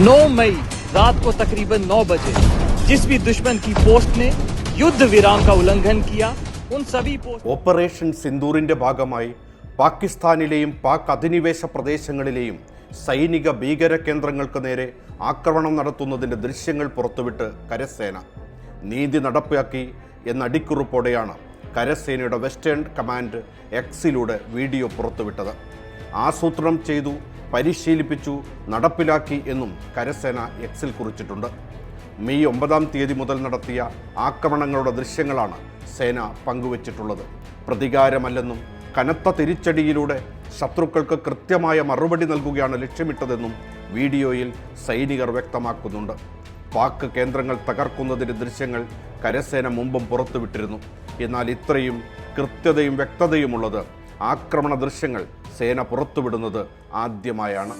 9 मई रात को तकरीबन 9 बजे जिस भी दुश्मन की पोस्ट ने युद्ध विराम का उल्लंघन किया उन सभी पोस्ट ഓപ്പറേഷൻ സിന്ദൂറിന്റെ ഭാഗമായി പാകിസ്ഥാനിലെയും പാക് അധിനിവേശ പ്രദേശങ്ങളിലെയും സൈനിക ഭീകര കേന്ദ്രങ്ങൾക്ക് നേരെ ആക്രമണം നടത്തുന്നതിൻ്റെ ദൃശ്യങ്ങൾ പുറത്തുവിട്ട് കരസേന നീതി നടപ്പാക്കി എന്ന അടിക്കുറിപ്പോടെയാണ് കരസേനയുടെ വെസ്റ്റേൺ കമാൻഡ് എക്സിലൂടെ വീഡിയോ പുറത്തുവിട്ടത് ആസൂത്രണം ചെയ്തു പരിശീലിപ്പിച്ചു നടപ്പിലാക്കി എന്നും കരസേന എക്സിൽ കുറിച്ചിട്ടുണ്ട്. മെയ് ഒമ്പതാം തീയതി മുതൽ നടത്തിയ ആക്രമണങ്ങളുടെ ദൃശ്യങ്ങളാണ് സേന പങ്കുവച്ചിട്ടുള്ളത്. പ്രതികാരമല്ലെന്നും കനത്ത തിരിച്ചടിയിലൂടെ ശത്രുക്കൾക്ക് കൃത്യമായ മറുപടി നൽകുകയാണ് ലക്ഷ്യമിട്ടതെന്നും വീഡിയോയിൽ സൈനികർ വ്യക്തമാക്കുന്നുണ്ട്. പാക് കേന്ദ്രങ്ങൾ തകർക്കുന്നതിന്റെ ദൃശ്യങ്ങൾ കരസേന മുമ്പും പുറത്തുവിട്ടിരുന്നു. എന്നാൽ ഇത്രയും കൃത്യതയും വ്യക്തതയുമുള്ളത് ആക്രമണ ദൃശ്യങ്ങൾ സേന പുറത്തുവിടുന്നത് ആദ്യമായാണ്.